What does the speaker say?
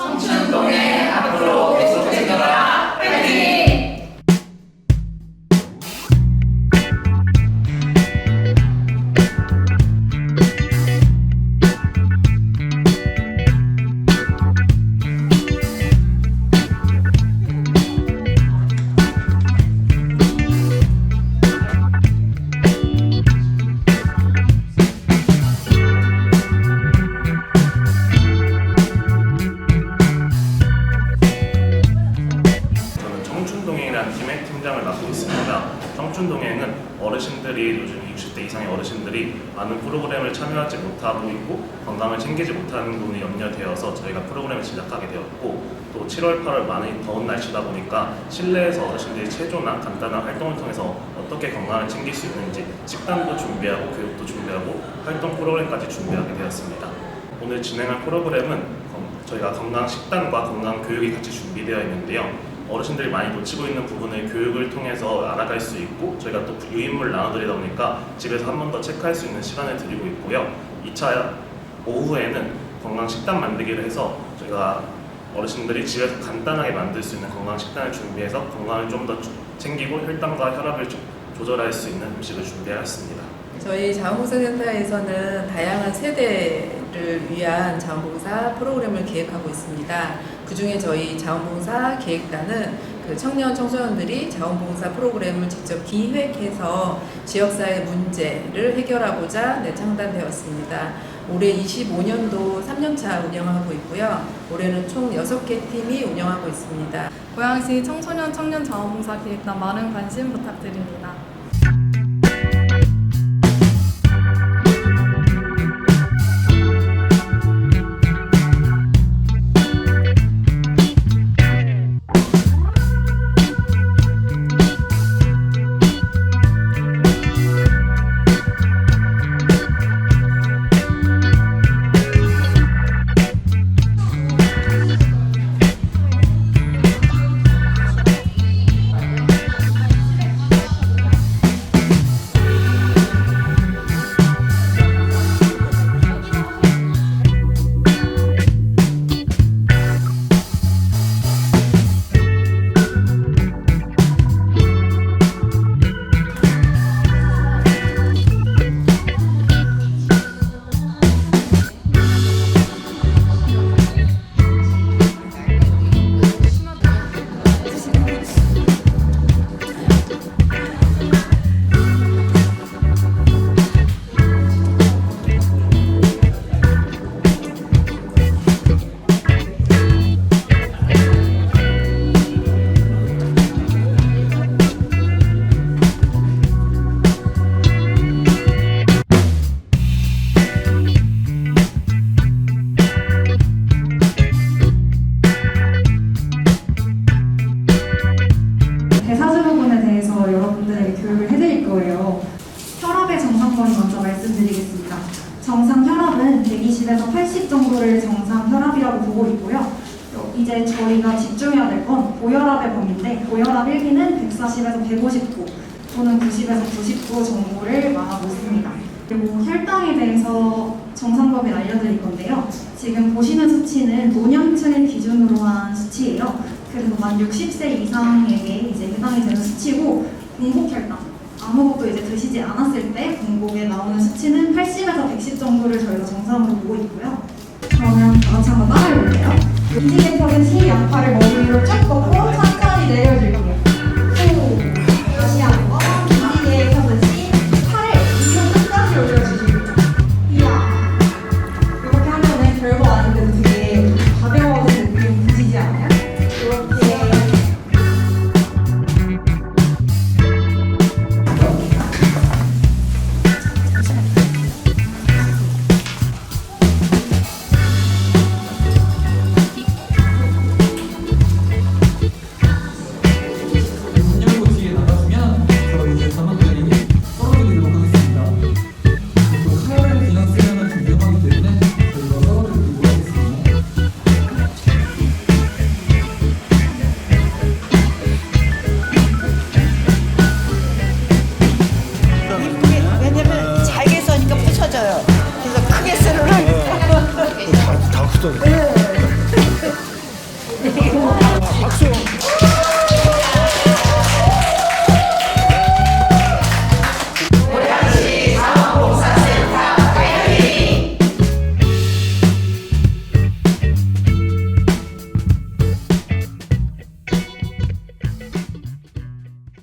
청춘 청춘 동행은 어르신들이 요즘 60대 이상의 어르신들이 많은 프로그램을 참여하지 못하고 있고 건강을 챙기지 못하는 부분이 염려되어서 저희가 프로그램을 시작하게 되었고 또 7월, 8월 많이 더운 날씨다 보니까 실내에서 어르신들이 체조나 간단한 활동을 통해서 어떻게 건강을 챙길 수 있는지 식단도 준비하고 교육도 준비하고 활동 프로그램까지 준비하게 되었습니다. 오늘 진행할 프로그램은 건- 저희가 건강 식단과 건강 교육이 같이 준비되어 있는데요. 어르신들이 많이 놓치고 있는 부분을 교육을 통해서 알아갈 수 있고 저희가 또 유인물 나눠드리다 보니까 집에서 한 번 더 체크할 수 있는 시간을 드리고 있고요. 2차 오후에는 건강 식단 만들기를 해서 저희가 어르신들이 집에서 간단하게 만들 수 있는 건강 식단을 준비해서 건강을 좀 더 챙기고 혈당과 혈압을 조- 조절할 수 있는 음식을 준비하였습니다. 저희 자원봉사센터에서는 다양한 세대 를 위한 자원봉사 프로그램을 기획하고 있습니다. 그 중에 저희 자원봉사 기획단은 그 청년 청소년들이 자원봉사 프로그램을 직접 기획해서 지역사회 문제를 해결하고자 네, 창단되었습니다. 올해 25년도 3년차 운영하고 있고요. 올해는 총 6개 팀이 운영하고 있습니다. 고양시 청소년 청년 자원봉사 기획단 많은 관심 부탁드립니다. 60에서 80 정도를 정상 혈압이라고 보고 있고요. 이제 저희가 집중해야 될 건 고혈압의 범위인데 고혈압 1기는 140에서 159 또는 90에서 99 정도를 말하고 있습니다. 그리고 혈당에 대해서 정상 범위 알려드릴 건데요. 지금 보시는 수치는 노년층을 기준으로 한 수치예요. 그래서 만 60세 이상에게 이제 해당이 되는 수치고 공복 혈당 아무것도 이제 드시지 않았을 때 공복에 나오는 수치는 80. 110 정도를 저희가 정상으로 보고 있고요. 그러면 다 같이 한번 따라해볼게요. 인지개척은 C 약파를 머리 위로 쭉 뻗고